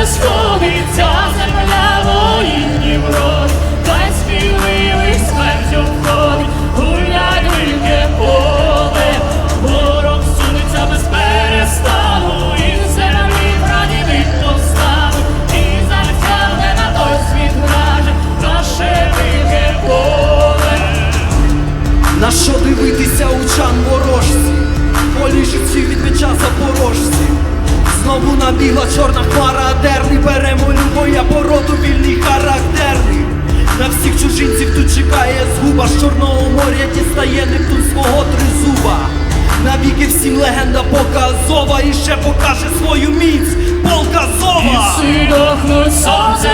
Just call me, doesn't Набігла чорна пара, дерни беремо любоя породу, вільний характерний. На всіх чужинців тут чекає згуба з чорного моря дістає Нептун свого тризуба. Навіки всім легенда показова і ще покаже свою міць полка Зова! Ліси дохнуть, сонце